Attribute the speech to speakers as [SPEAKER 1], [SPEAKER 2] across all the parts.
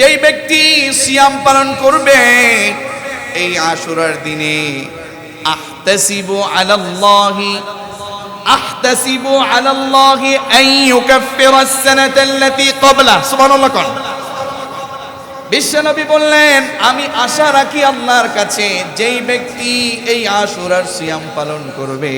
[SPEAKER 1] যেই ব্যক্তি সিয়াম পালন করবে, এই আশুরার দিনে আহতাসিবু আলাল্লাহি আহতাসিবু আলাল্লাহি আন ইউকাফিরা আস-সানাতা আল্লাতী ক্বাবলা। সুবহানাল্লাহ কোন। বিশ্বনবী বললেন, আমি আশা রাখি আল্লাহর কাছে, যেই ব্যক্তি এই আশুরার সিয়াম পালন করবে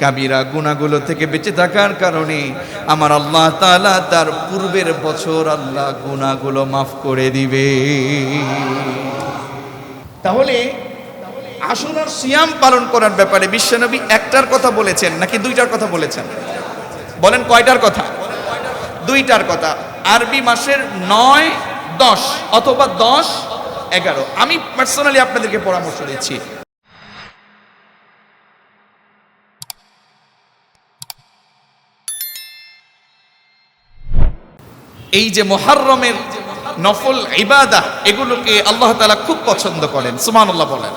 [SPEAKER 1] কাবিরা গুণাগুলো থেকে বেঁচে থাকার কারণে আমার আল্লাহ তাআলা তার পূর্বের বছর আল্লাহ গুণাগুলো মাফ করে দিবে। তাহলে আশুরার সিয়াম পালন করার ব্যাপারে বিশ্বনবী একটার কথা বলেছেন নাকি দুইটার কথা বলেছেন? বলেন কয়টার কথা? দুইটার কথা। আরবি মাসের নয়, দশ অথবা দশ, এগারো। আমি পার্সোনালি আপনাদেরকে পরামর্শ দিচ্ছি। এই যে মোহাররমের নফল ইবাদা, এগুলোকে আল্লাহ তাআলা খুব পছন্দ করেন। সুবহানাল্লাহ বলেন।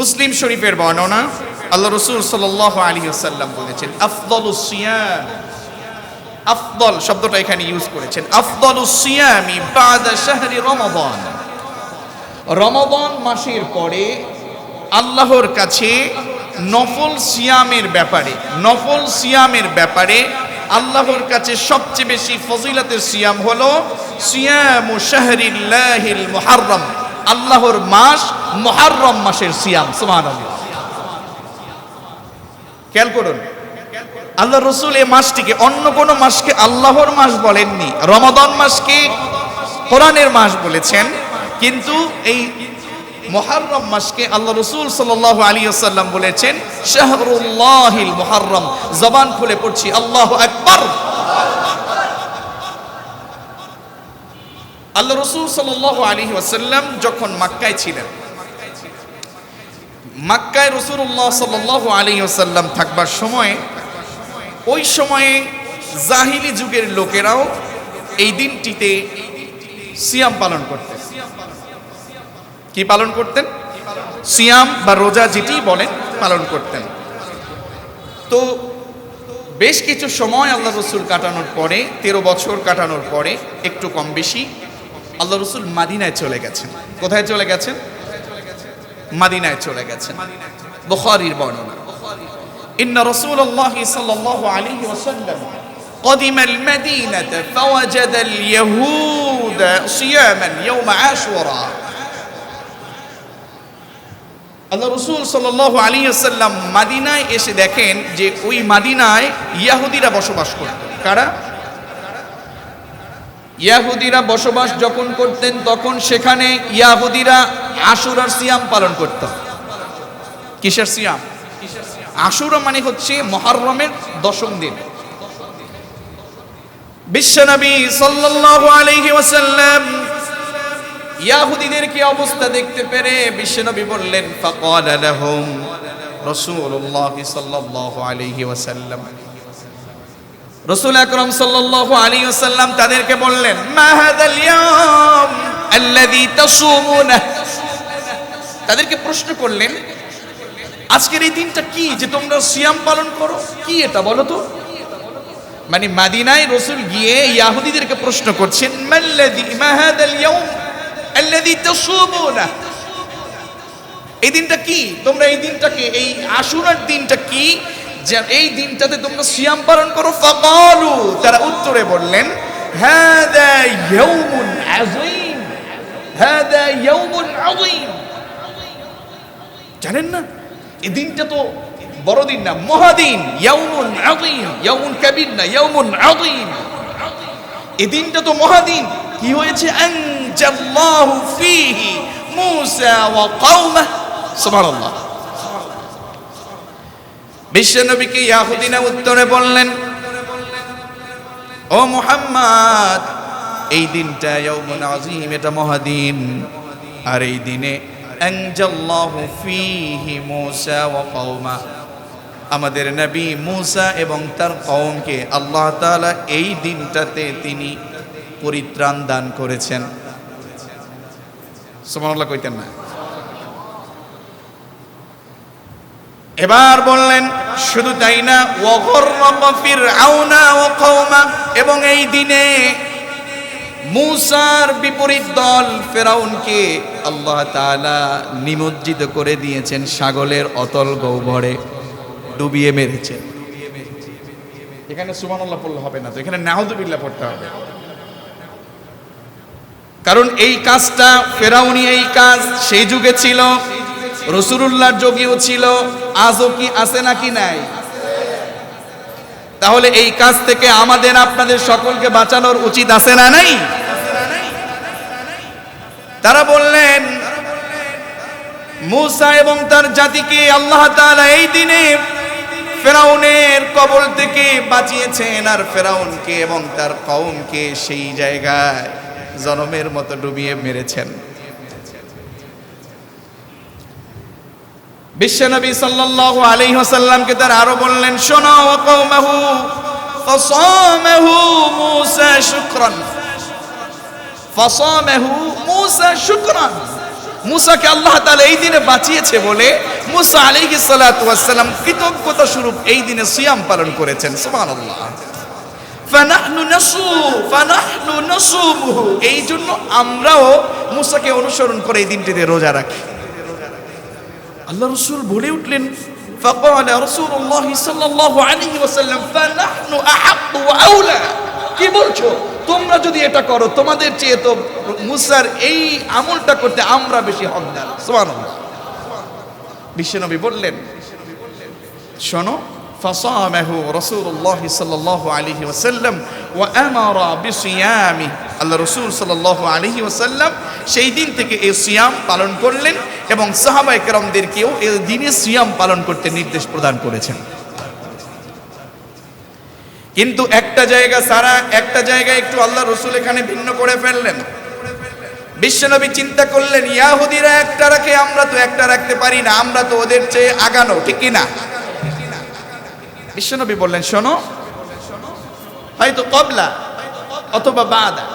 [SPEAKER 1] মুসলিম শরীফের বর্ণনা আল্লাহ রসুল সাল্লাহ আলী সাল্লাম বলেছেন, আফদল সিয়াম। আফদল শব্দটা এখানে ইউজ করেছেন, আফদল সিয়ামি বাদা শাহরি রমাদান। রমাদান মাসের পরে আল্লাহর কাছে নফল সিয়ামের ব্যাপারে, নফল সিয়ামের ব্যাপারে আল্লাহর কাছে সবচেয়ে বেশি ফজিলতের সিয়াম হলো সিয়ামু শাহরিল্লাহিল মুহাররম, আল্লাহর মাস মুহাররম মাসের সিয়াম, সুবহানাল্লাহ। খেয়াল করুন আল্লাহ রসুল এই মাসটিকে অন্য কোনো মাসকে আল্লাহর মাস বলেননি, রমাদান মাসকে কোরআনের মাস বলেছেন, কিন্তু এই মহারম মাসকে আল্লাহ রসুল সাল্লাহ আলী আসাল্লাম বলেছেন, শাহরুল্লাহিল মহারম জবান খুলে পড়ছি, আল্লাহ আকবর। আল্লাহ রসুল সাল্লাহ আলী ওয়াসাল্লাম যখন মাক্কায় ছিলেন, মাক্কায় রসুল্লাহ সাল্লাহ আলী ওসাল্লাম থাকবার সময়, ওই সময়ে জাহিলি যুগের লোকেরাও এই দিনটিতে সিয়াম পালন করতেন। কি পালন করতেন সিয়াম বা রোজা যেটি বলেন পালন করতেন তো বেশ কিছু সময় আল্লাহ রসুল কাটানোর পরে তেরো বছর কাটানোর পরে একটু কম বেশি আল্লাহ রসুল মাদিনায় চলে গেছেন কোথায় চলে গেছেন মাদিনায় চলে গেছেন বুখারীর বর্ণনা إن رسول الله صلى الله عليه وسلم قدم المدينة فوجد اليهود صياما يوم عاشوراء আল্লাহ রসুল সাল্লাহ আলী আসাল্লাম মাদিনায় এসে দেখেন যে ওই মাদিনায় ইয়াহুদিরা বসবাস করত। কারা? ইয়াহুদিরা বসবাস যখন করতেন, তখন সেখানে ইয়াহুদিরা আশুরার সিয়াম পালন করত। কিসের সিয়াম? আশুরা মানে হচ্ছে মহরমের দশম দিন। বিশ্বনবী সাল্লাল্লাহু আলাইহি ওয়াসাল্লাম ইয়াহুদিদের কি অবস্থা দেখতে পেরে বিশ্বনবী বললেন, ফাকালা লাহুম রাসূলুল্লাহ সাল্লাল্লাহু আলাইহি ওয়াসাল্লাম। রসুল আকরম তাদেরকে বললেন, মা হাদাল ইয়াম আল্লাযী তাসুমুনা? তাদেরকে প্রশ্ন করলেন, আজকের এই দিনটা কি যে তোমরা সিয়াম পালন করো? কি এটা বলো তো? মানে মাদিনায় রসুল গিয়ে ইয়াহুদিদেরকে প্রশ্ন করছেন, মাল্লাযী মা হাদাল ইয়াম এই দিনটা কি? তোমরা এই দিনটাকে, এই আশুরার দিনটা কি? এই দিনটাতে তোমরা সিয়াম পালন করো। ফাকালু, তারা উত্তরে বললেন জানেন না? এই দিনটা তো বড় দিন না, মহাদিন। ইয়াউমুন আযীম, ইয়াউমুন কাবীর না, ইয়াউমুন আযীম। এই দিনটা তো মহাদিন। কি হয়েছে? আনজাল্লাহু ফীহি মূসা ওয়া কওমা সুবহানাল্লাহ। বিশ্বনবীকে ইয়াহুদিনা উত্তরে বললেন, ও মুহাম্মদ, এই দিনটা ইয়াউমুন আযীম, এটা মহাদিন। আর এই দিনে আনজাল্লাহু ফীহি মূসা ওয়া কওমা। আমাদের নবী মূসা এবং তার কওমকে আল্লাহ তাআলা এই দিনটাতে তিনি পরিত্রাণ দান করেছেন। সুবহানাল্লাহ কইতেন না। এবার বললেন, শুধু তাই না এবং এই দিনে মুসার বিপরীত দল ফেরাউনকে আল্লাহ তাআলা নিমজ্জিত করে দিয়েছেন সাগরের অতল গহ্বরে ডুবিয়ে মেরেছেন এখানে সুবহানাল্লাহ পড়লে হবে না তো, এখানে নাউযুবিল্লাহ পড়তে হবে। কারণ এই কাজটা ফেরাউনি এই কাজ, সেই যুগে ছিল, রসুলুল্লাহর যুগেও ছিল, আজও কি আছে নাকি নাই? তাহলে এই কাজ থেকে আমাদের, আপনাদের সকলকে বাঁচানোর উচিত আছে না নাই? তারা বললেন, মুসা এবং তার জাতিকে আল্লাহ তাআলা এই দিনে ফেরাউনের কবল থেকে বাঁচিয়েছেন, আর ফেরাউনকে এবং তার কওমকে সেই জায়গায় জনমের মতো ডুবিয়ে মেরেছেন। বিশ্বনবী সাল্লাল্লাহু আলাইহি ওয়াসাল্লামকে তার আরও বললেন, শোনো কওমাহু, ফাসামাহু মূসা শুকরান। ফাসামাহু মূসা শুকরান। মুসাকে আল্লাহ তাআলা এই দিনে বাঁচিয়েছে বলে মুসা আলাইহিস সালাতু ওয়াসসালাম কৃতজ্ঞতা স্বরূপ এই দিনে সিয়াম পালন করেছেন। সুবহানাল্লাহ। এই জন্য আমরাও মুসাকে অনুসরণ করে এই দিনটিতে রোজা রাখি আল্লাহ রসুল বলে উঠলেন فقال رسول الله صلى الله عليه وسلم فنحن احق واولى কি বলছো তোমরা যদি এটা করো তোমাদের চেয়ে তো মুসার এই আমলটা করতে আমরা বেশি হকদার সুবহানাল্লাহ বিশ্বনবী বললেন শোনো فصامه رسول الله صلى الله عليه وسلم وأمر بصيامه আল্লাহ রসুল সাল্লাল্লাহু আলাইহি ওয়াসাল্লাম সেই দিন থেকে এই সিয়াম পালন করলেন এবং সাহাবায়ে কেরামদেরকেও এই দিনে সিয়াম পালন করতে নির্দেশ প্রদান করেছেন কিন্তু একটা জায়গা সারা একটা জায়গায় একটু আল্লাহ রসুল এখানে ভিন্ন করে ফেললেন বিশ্বনবী চিন্তা করলেন ইয়াহুদিরা একটা রাখে আমরা তো একটা রাখতে পারি না আমরা তো ওদের চেয়ে আগানো ঠিক কি না বিশ্বনবী বললেন, শোনো। হয়তো কবলা, অথবা বাদা।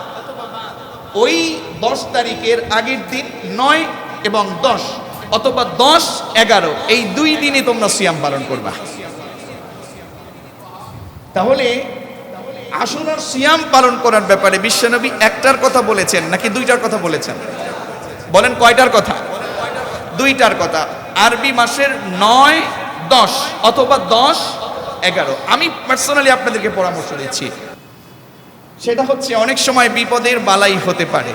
[SPEAKER 1] ওই দশ তারিখের আগের দিন নয় এবং দশ, অথবা দশ এগারো, এই দুই দিনে তোমরা সিয়াম পালন করবা। তাহলে আসুনার সিয়াম পালন করার ব্যাপারে বিশ্বনবী একটার কথা বলেছেন, নাকি দুইটার কথা বলেছেন? বলেন কয়টার কথা? দুইটার কথা। আরবি মাসের নয়, দশ, অথবা দশ এগারো। আমি পার্সোনালি আপনাদেরকে পরামর্শ দিচ্ছি। সেটা হচ্ছে অনেক সময় বিপদের বালাই হতে পারে।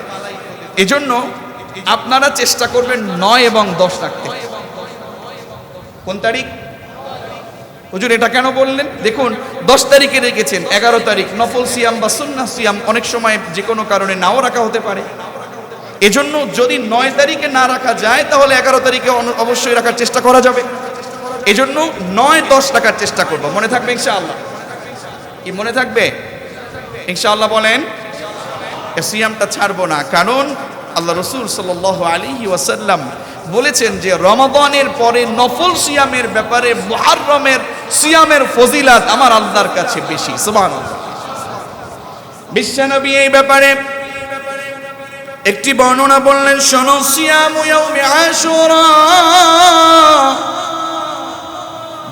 [SPEAKER 1] এজন্য আপনারা চেষ্টা করবেন নয় এবং দশ রাখতে। কোন তারিখ? হুজুর, এটা কেন বললেন? দেখুন, দশ তারিখে রেখেছেন, এগারো তারিখ। নফল সিয়াম বা সুন্না সিয়াম অনেক সময় যে কোনো কারণে নাও রাখা হতে পারে। এজন্য যদি নয় তারিখে না রাখা যায়, তাহলে এগারো তারিখে অবশ্যই রাখার চেষ্টা করা যাবে। এজন্য নয় দশ টাকার চেষ্টা করব। মনে থাকবে ইনশাআল্লাহ? কি মনে থাকবে? ইনশাআল্লাহ বলেন সিয়ামটা ছাড়বো না। কারণ আল্লাহ রসুল সাল আলী ওয়াসাল্লাম বলেছেন যে রমাদানের পরে নফল সিয়ামের ব্যাপারে মুহাররমের সিয়ামের ফজিলাত আমার আল্লাহর কাছে বেশি। সুবহান বিশ্বনবী এই ব্যাপারে একটি বর্ণনা বললেন, শোনো, সিয়াম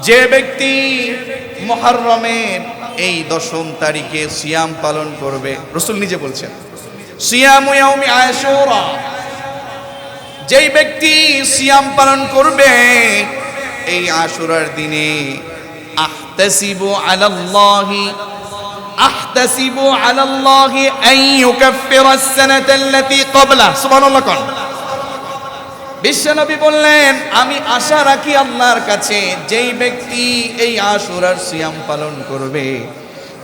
[SPEAKER 1] যে ব্যক্তি মুহররমের এই দশম তারিখে সিয়াম পালন করবে, রসুল নিজে বলছেন যেই ব্যক্তি সিয়াম পালন করবে, এই আশুরার দিনে সুবহানাল্লাহ কোন। বিশ্বনবী বললেন আমি আশা রাখি আল্লাহর কাছে যেই ব্যক্তি এই আশুরার সিয়াম পালন করবে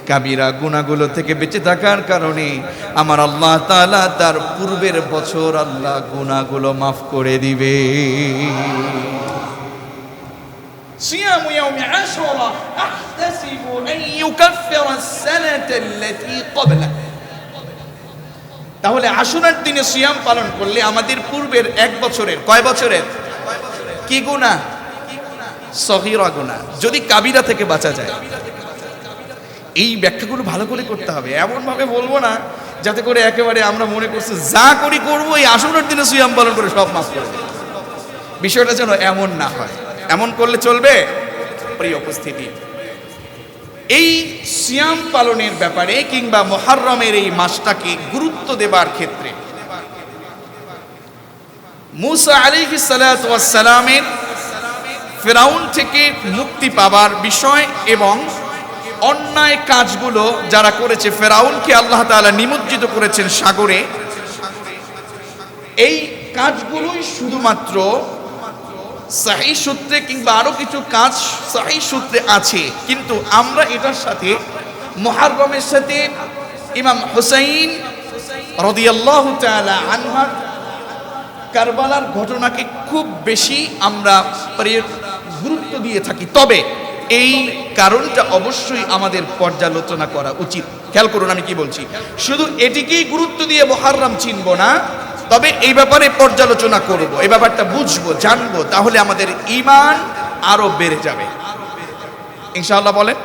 [SPEAKER 1] কাবিরা গুণাগুলো থেকে বেঁচে থাকার কারণে আমার আল্লাহ তাআলা তার পূর্বের বছর আল্লাহ গুণাগুলো মাফ করে দিবে صيام يوم عاشوراء احتسب ان يكفر السنه التي قبله তাহলে আশুরার দিনে সিয়াম পালন করলে আমাদের পূর্বের এক বছরের, কয় বছরের? কি গুণা? সহিরা গুণা। যদি কাবিরা থেকে বাঁচা যায়। এই ব্যাখ্যাগুলো ভালো করে করতে হবে। এমন ভাবে বলব না, যাতে করে একেবারে আমরা মনে করছি, যা করি করব, এই আশুরার দিনে সিয়াম পালন করে সব মাফ করে বিষয়টা যেন এমন না হয়। এমন করলে চলবে? প্রিয় উপস্থিতি। এই সিয়াম পালনের ব্যাপারে কিংবা মহারমের এই মাসটাকে গুরুত্ব দেবার ক্ষেত্রে মুসা আলিহি সালামের ফেরাউন থেকে মুক্তি পাবার বিষয় এবং অন্যায় কাজগুলো যারা করেছে, ফেরাউনকে আল্লাহ তাআলা নিমজ্জিত করেছেন সাগরে, এই কাজগুলোই শুধুমাত্র সাহি সূত্রে কিংবা আরও কিছু কাজ সাহি সূত্রে আছে। কিন্তু আমরা এটার সাথে মহারমের সাথে ইমাম হুসাইন রদিয়াল্লাহ আনহার কারবালার ঘটনাকে খুব বেশি আমরা গুরুত্ব দিয়ে থাকি। তবে এই কারণটা অবশ্যই আমাদের পর্যালোচনা করা উচিত। খেয়াল করুন আমি কি বলছি। শুধু এটিকেই গুরুত্ব দিয়ে মহারম চিনব না তবে এই ব্যাপারে পর্যালোচনা করব, এই ব্যাপারটা বুঝব, জানব, তাহলে আমাদের ইমান আরও বেড়ে যাবে। ইনশাআল্লাহ বলেন?